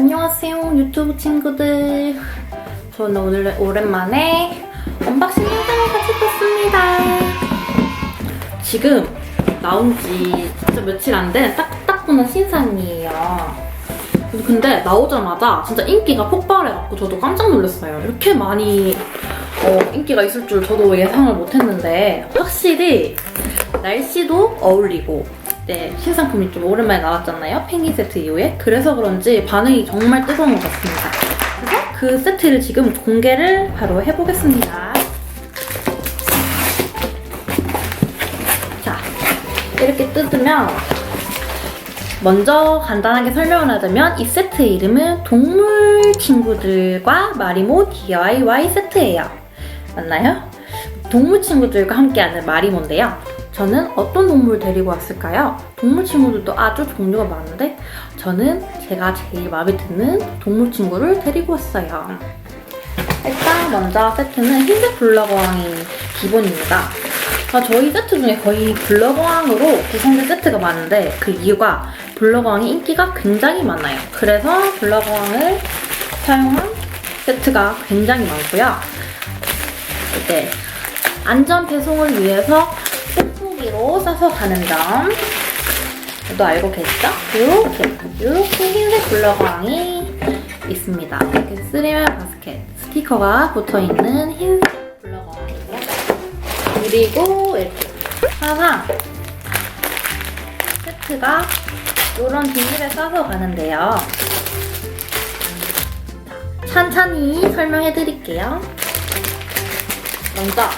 안녕하세요 유튜브 친구들. 저는 오늘 오랜만에 언박싱 영상을 같이 떴습니다. 지금 나온 지 진짜 며칠 안 된 딱딱분한 신상이에요. 근데 나오자마자 진짜 인기가 폭발해갖고 저도 깜짝 놀랐어요. 이렇게 많이 어, 인기가 있을 줄 저도 예상을 못했는데 확실히 날씨도 어울리고 네, 신상품이 좀 오랜만에 나왔잖아요. 펭귄 세트 이후에. 그래서 그런지 반응이 정말 뜨거운 것 같습니다. 그래서 그 세트를 지금 공개를 바로 해보겠습니다. 자, 이렇게 뜯으면 먼저 간단하게 설명을 하자면 이 세트 이름은 동물 친구들과 마리모 DIY 세트예요. 맞나요? 동물 친구들과 함께하는 마리모인데요. 저는 어떤 동물 데리고 왔을까요? 동물 친구들도 아주 종류가 많은데 저는 제가 제일 마음에 드는 동물 친구를 데리고 왔어요. 일단 먼저 세트는 흰색 블러거왕이 기본입니다. 아, 저희 세트 중에 거의 블러거왕으로 구성된 세트가 많은데 그 이유가 블러거왕이 인기가 굉장히 많아요. 그래서 블러거왕을 사용한 세트가 굉장히 많고요. 이제 안전 배송을 위해서 뽁뽁이로 싸서 가는 점. 도 알고 계시죠? 이렇게 이렇게 흰색 블러광이 있습니다. 이렇게 쓰리멜 바스켓 스티커가 붙어 있는 흰색 블러광이고요. 그리고 이렇게 항상 세트가 이런 비닐에 싸서 가는데요. 자, 찬찬히 설명해 드릴게요. 먼저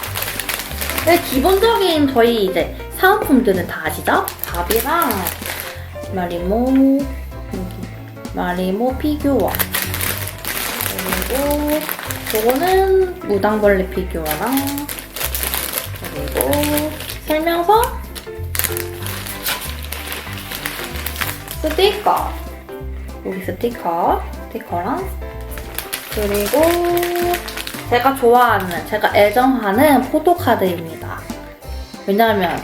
네, 기본적인 저희 이제 사은품들은 다 아시죠? 밥이랑 마리모 여기 마리모 피규어 그리고 요거는 무당벌레 피규어랑 그리고 설명서 스티커 여기 스티커 스티커랑 그리고 제가 좋아하는, 제가 애정하는 포토카드입니다. 왜냐하면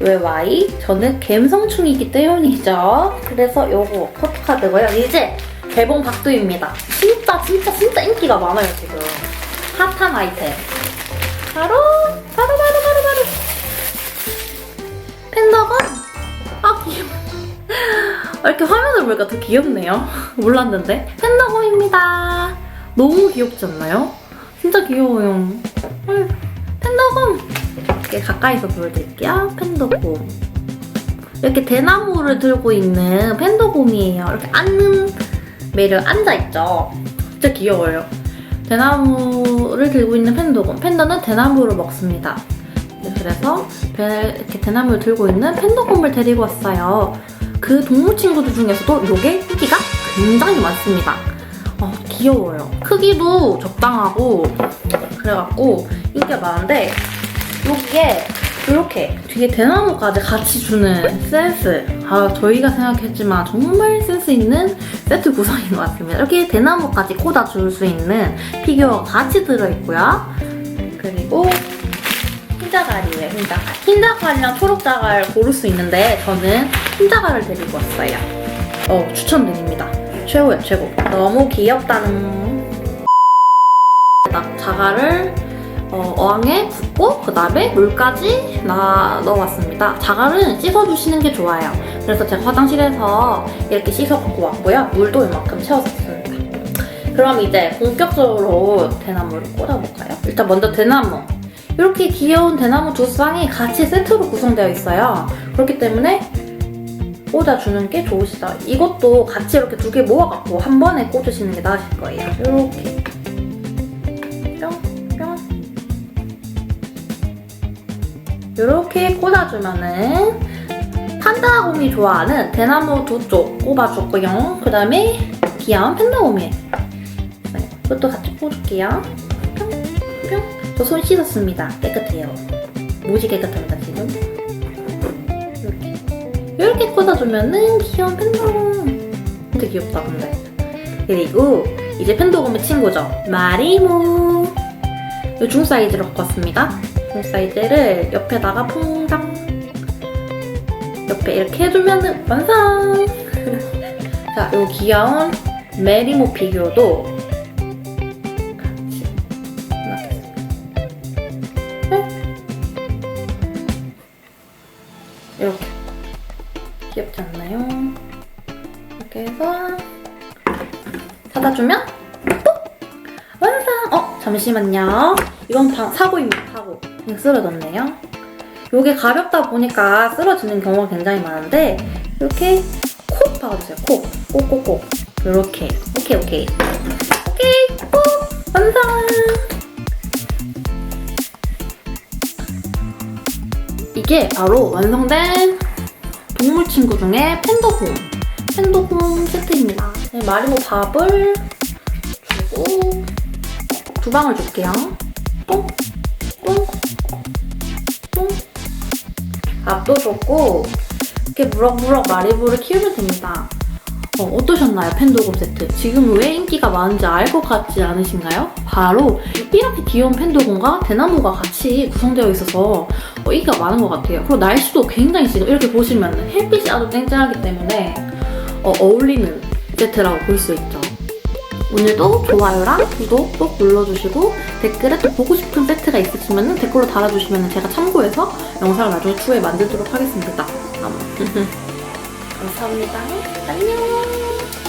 왜 Y? 저는 갬성충이기 때문이죠. 그래서 요거 포토카드고요. 이제 개봉 박두입니다. 진짜 진짜 진짜 인기가 많아요 지금. 핫한 아이템. 바로 바로 바로 바로 바로 펜더건? 아 귀여워. 아, 이렇게 화면을 보니까 더 귀엽네요. 몰랐는데. 펜더건입니다. 너무 귀엽지 않나요? 진짜 귀여워요. 헐, 펜더곰! 이렇게 가까이서 보여드릴게요. 펜더곰. 이렇게 대나무를 들고 있는 펜더곰이에요. 이렇게 앉는 매를 앉아있죠. 진짜 귀여워요. 대나무를 들고 있는 펜더곰. 펜더는 대나무를 먹습니다. 네, 그래서 이렇게 대나무를 들고 있는 펜더곰을 데리고 왔어요. 그 동물 친구들 중에서도 이게 인기가 굉장히 많습니다. 어, 귀여워요. 크기도 적당하고 그래갖고 인기가 많은데 여기에 이렇게 뒤에 대나무까지 같이 주는 센스 아 저희가 생각했지만 정말 센스 있는 세트 구성인 것 같습니다. 이렇게 대나무까지 꽂아줄 수 있는 피규어가 같이 들어있고요. 그리고 흰자갈이에요, 흰자갈. 흰자갈이랑 초록자갈 고를 수 있는데 저는 흰자갈을 데리고 왔어요. 어, 추천드립니다. 최고예요, 최고. 너무 귀엽다는. 딱 자갈을 어, 어항에 붓고 그 다음에 물까지 나 넣어왔습니다. 자갈은 씻어주시는 게 좋아요. 그래서 제가 화장실에서 이렇게 씻어 갖고 왔고요. 물도 이만큼 채워줬습니다. 그럼 이제 본격적으로 대나무를 꽂아볼까요? 일단 먼저 대나무. 이렇게 귀여운 대나무 두 쌍이 같이 세트로 구성되어 있어요. 그렇기 때문에 꽂아주는 게 좋으시다. 이것도 같이 이렇게 두 개 모아갖고 한 번에 꽂으시는 게 나으실 거예요. 이렇게. 이렇게 꽂아주면은 판다곰이 좋아하는 대나무 두 쪽 꼽아줬고요. 그 다음에 귀여운 팬다곰이. 네, 이것도 같이 꽂을게요. 뿅, 뿅. 저 손 씻었습니다. 깨끗해요. 무지 깨끗합니다, 지금. 이렇게 꽂아주면은 귀여운 펜더곰 진짜 귀엽다 근데 그리고 이제 펜더곰의 친구죠 마리모 이 중 사이즈로 갖고 왔습니다 중 사이즈를 옆에다가 퐁당 옆에 이렇게 해주면은 완성 자, 이 귀여운 메리모 피규어도 같이 넣겠습니다. 네. 이렇게 귀엽지 않나요? 이렇게 해서 사다 주면 또 완성! 어 잠시만요. 이건 바- 사고입니다. 쓰러졌네요. 요게 가볍다 보니까 쓰러지는 경우가 굉장히 많은데 이렇게 콕 박아주세요. 콕, 꼭꼭꼭. 이렇게. 오케이 오케이. 오케이. 꼭 완성. 이게 바로 완성된 동물 친구 중에 팬더홈. 팬더홈 세트입니다. 네, 마리모 밥을 주고 두 방울 줄게요. 똥, 똥, 똥. 밥도 줬고 이렇게 무럭무럭 마리모를 키우면 됩니다. 어, 어떠셨나요? 팬도곰 세트. 지금 왜 인기가 많은지 알 것 같지 않으신가요? 바로 이렇게 귀여운 팬도곰과 대나무가 같이 구성되어 있어서 어, 인기가 많은 것 같아요. 그리고 날씨도 굉장히 지금 이렇게 보시면 햇빛이 아주 쨍쨍하기 때문에 어, 어울리는 세트라고 볼 수 있죠. 오늘도 좋아요랑 구독 꼭 눌러주시고 댓글에 또 보고 싶은 세트가 있으시면 댓글로 달아주시면 제가 참고해서 영상을 나중에 추후에 만들도록 하겠습니다. 음. 감사합니다. 안녕.